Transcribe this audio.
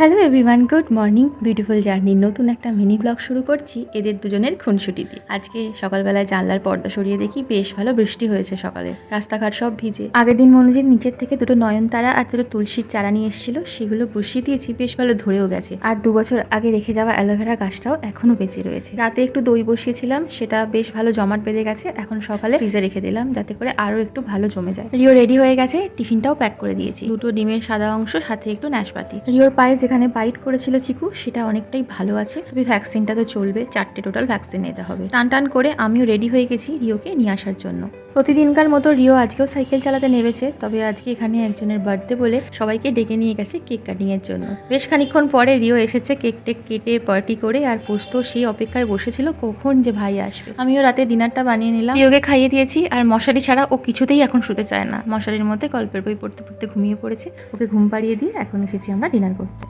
Hello everyone, good morning. Beautiful জার্নির নতুন একটা মিনি ব্লগ শুরু করছি এদের দুজনের খুনসুটি দিয়ে। আজকে সকালবেলায় জানলার পর্দা সরিয়ে দেখি বেশ ভালো বৃষ্টি হয়েছে সকালে। রাস্তাঘাট সব ভিজে। আগের দিন মনোজিৎ নিচের থেকে দুটো নয়নতারা আর দুটো তুলসীর চারা নিয়ে এসেছিল, সেগুলো বসিয়ে দিয়েছি, বেশ ভালো ধরেও গেছে। আর দু বছর আগে রেখে যাওয়া অ্যালোভেরা গাছটাও এখনও বেঁচে রয়েছে। রাতে একটু দই বসিয়েছিলাম, সেটা বেশ ভালো জমাট বেঁধে গেছে, এখন সকালে ফ্রিজে রেখে দিলাম, যাতে করে আরও একটু ভালো জমে যায়। রিও রেডি হয়ে গেছে, টিফিনটাও প্যাক করে দিয়েছি। দুটো ডিমের সাদা অংশ, সাথে একটু নাশপাতি। রিওর পায়ে যেখানে বাইট করেছিল চিকু, সেটা অনেকটাই ভালো আছে। তবে ভ্যাকসিনটা তো চলবে, চারটে টোটাল ভ্যাকসিন নিতে হবে। স্নান টান করে আমিও রেডি হয়ে গেছি রিওকে নিয়ে আসার জন্য। প্রতিদিনকার মতো রিও আজকেও সাইকেল চালাতে নেমেছে, তবে আজকে এখানে একজনের বার্থডে বলে সবাইকে ডেকে নিয়ে গেছে কেক কাটিং এর জন্য। বেশ খানিক্ষণ পরে রিও এসেছে কেক টেক কেটে পার্টি করে, আর পোস্ত সেই অপেক্ষায় বসেছিল, কখন যে ভাই আসবে? আমিও রাতে ডিনারটা বানিয়ে নিলাম। রিওকে খাইয়ে দিয়েছি, আর মশারি ছাড়া ও কিছুতেই এখন শুতে চায় না। মশারির মধ্যে গল্পের বই পড়তে পড়তে ঘুমিয়ে পড়েছে। ওকে ঘুম পাড়িয়ে দিয়ে এখন এসেছি আমরা ডিনার করতে।